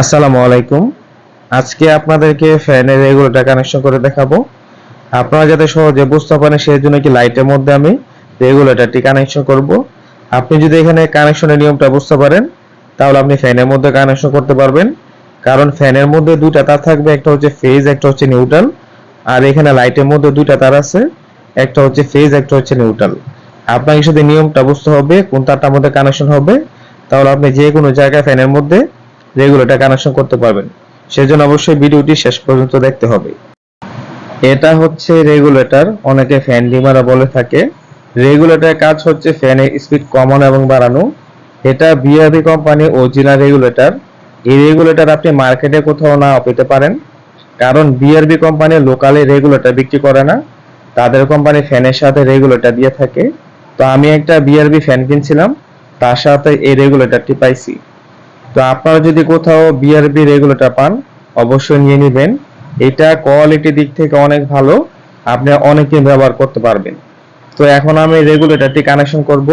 আসসালামু আলাইকুম। আজকে আপনাদেরকে ফ্যানের রেগুলেটর কানেকশন করে দেখাবো। আপনারা যাতে সহজে বুঝতে পারেন সেই জন্য কি লাইটের মধ্যে আমি রেগুলেটরটি কানেকশন করব। আপনি যদি এখানে কানেকশনের নিয়মটা বুঝতে পারেন, তাহলে আপনি ফ্যানের মধ্যে কানেকশন করতে পারবেন। কারণ ফ্যানের মধ্যে দুইটা তার থাকবে, একটা হচ্ছে ফেজ, একটা হচ্ছে নিউট্রাল। আর এখানে লাইটের মধ্যে দুইটা তার আছে, একটা হচ্ছে ফেজ, একটা হচ্ছে নিউট্রাল। আপনাকে শুধু নিয়মটা বুঝতে হবে, কোন তারটার মধ্যে কানেকশন হবে। তাহলে আপনি যে কোনো জায়গায় ফ্যানের মধ্যে রেগুলেটর কানেকশন করতে পারবেন। সেজন্য অবশ্যই ভিডিওটি শেষ পর্যন্ত দেখতে হবে। এটা হচ্ছে রেগুলেটর অনেকে ফ্যান ডিমারা বলে থাকে। রেগুলেটরের কাজ হচ্ছে ফ্যানের স্পিড কমানো এবং বাড়ানো। এটা বিআরবি কোম্পানি অরিজিনাল রেগুলেটর এই রেগুলেটর আপনি মার্কেটে কোথাও না পেতে পারেন। কারণ বিআরবি কোম্পানি লোকালে রেগুলেটর বিক্রি করে না। তাদের কোম্পানি ফ্যানের সাথে রেগুলেটর দিয়ে থাকে। তো আমি একটা বিআরবি ফ্যান কিনছিলাম। তার সাথে এই রেগুলেটরটি পাইছি। তো আপনারা যদি কোথাও বিআরবি রেগুলেটর পান, অবশ্যই নিয়ে নেবেন। এটা কোয়ালিটি দিক থেকে অনেক ভালো, আপনি অনেকদিন ব্যবহার করতে পারবেন। তো এখন আমি রেগুলেটরটি কানেকশন করব।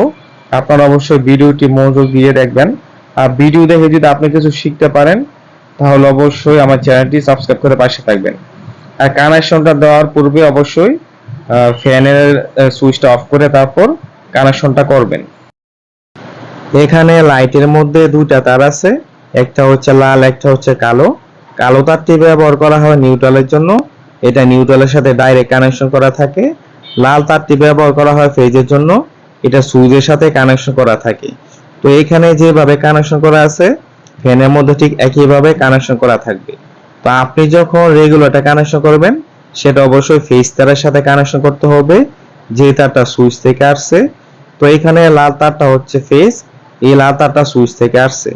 আপনারা অবশ্যই ভিডিওটি মনোযোগ দিয়ে দেখবেন। আর ভিডিও দেখে যদি আপনি কিছু শিখতে পারেন, তাহলে অবশ্যই আমার চ্যানেলটি সাবস্ক্রাইব করে পাশে থাকবেন। আর কানেকশনটা দেওয়ার পূর্বে অবশ্যই ফ্যানের সুইচটা অফ করে তারপর কানেকশনটা করবেন। এখানে লাইটের মধ্যে দুইটা তার আছে, একটা হচ্ছে লাল, একটা হচ্ছে কালো। কালো তারটি ব্যবহার করা হয় নিউট্রালের জন্য। এটা নিউট্রালের সাথে ডাইরেক্ট কানেকশন করা থাকে। লাল তারটি ব্যবহার করা হয় ফেজের জন্য। এটা সুইচের সাথে কানেকশন করা থাকে। তো এখানে যেভাবে কানেকশন করা আছে, ফ্যানের মধ্যে ঠিক একইভাবে কানেকশন করা থাকবে। তো আপনি যখন রেগুলেটর কানেকশন করবেন, সেটা অবশ্যই ফেজ তারের সাথে কানেকশন করতে হবে। যে তারটা সুইচ থেকে আসছে। তো এখানে লাল তারটা হচ্ছে ফেজ এই লাল তারটা সুইচ থেকে আসছে।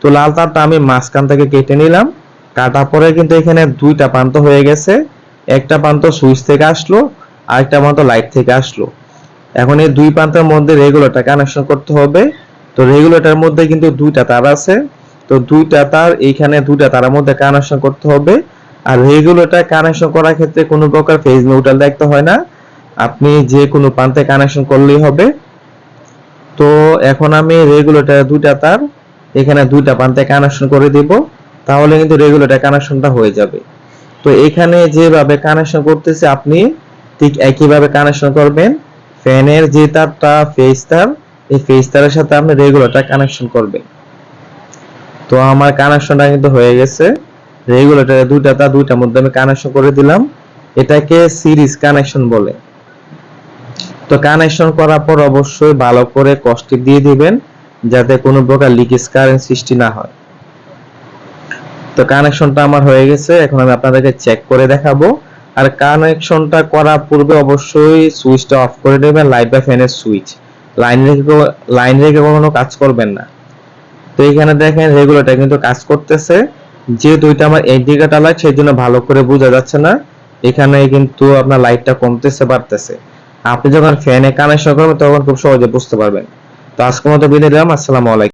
তো লাল তারটা আমি মাঝখান থেকে কেটে নিলাম, কাটার পরে কিন্তু এখানে দুইটা প্রান্ত হয়ে গেছে। একটা প্রান্ত সুইচ থেকে আসলো, আরেকটা প্রান্ত লাইট থেকে আসলো। এখন এই দুই প্রান্তের মধ্যে রেগুলেটর কানেকশন করতে হবে। তো রেগুলেটরের মধ্যে কিন্তু দুইটা তার আছে। তো দুইটা তার, এইখানে দুইটা তারের মধ্যে কানেকশন করতে হবে। আর রেগুলেটর কানেকশন করার ক্ষেত্রে কোনো প্রকার ফেজ নিউট্রাল দেখতে হয় না। আপনি যে কোনো প্রান্তে কানেকশন করলেই হবে। তো এখন আমি রেগুলেটর দুইটা তার, এখানে দুইটা প্রান্তে কানেকশন করে দিব, তাহলে কিন্তু রেগুলেটর কানেকশনটা হয়ে যাবে। তো এখানে যেভাবে কানেকশন করতেছে আপনি, ঠিক একইভাবে কানেকশন করবেন। ফ্যানের যে তারটা ফেজ তার, এই ফেজ তারের সাথে আপনি রেগুলেটর কানেকশন করবেন। তো আমার কানেকশনটা কিন্তু হয়ে গেছে। রেগুলেটরের দুইটা তার, দুইটার মধ্যে আমি কানেকশন করে দিলাম। এটাকে সিরিজ কানেকশন বলে। তো কানেকশন করার পর অবশ্যই ভালো করে কষ্টি দিয়ে দিবেন, যাতে কোনো প্রকার লিকেজ কারেন্ট সৃষ্টি না হয়। তো কানেকশনটা আমার হয়ে গেছে, এখন আমি আপনাদেরকে চেক করে দেখাবো। আর কানেকশনটা করার পূর্বে অবশ্যই সুইচটা অফ করে নেবেন লাইট বা ফ্যানের সুইচ লাইন রেখে লাইন রেখে কখনো কাজ করবেন না। তো এখানে দেখেন রেগুলেটর কিন্তু কাজ করতেছে। যে দুইটা আমার ইন্ডিকেটর লাইট সেই জন্য ভালো করে বোঝা যাচ্ছে না। এখানে কিন্তু আপনার লাইটটা কমতেছে, বাড়তেছে। আপনি যখন ফ্যানে কানেকশন করবেন, তখন খুব সহজে বুঝতে পারবেন। তো আজকের মতো বিদায় দিলাম আসসালামু আলাইকুম।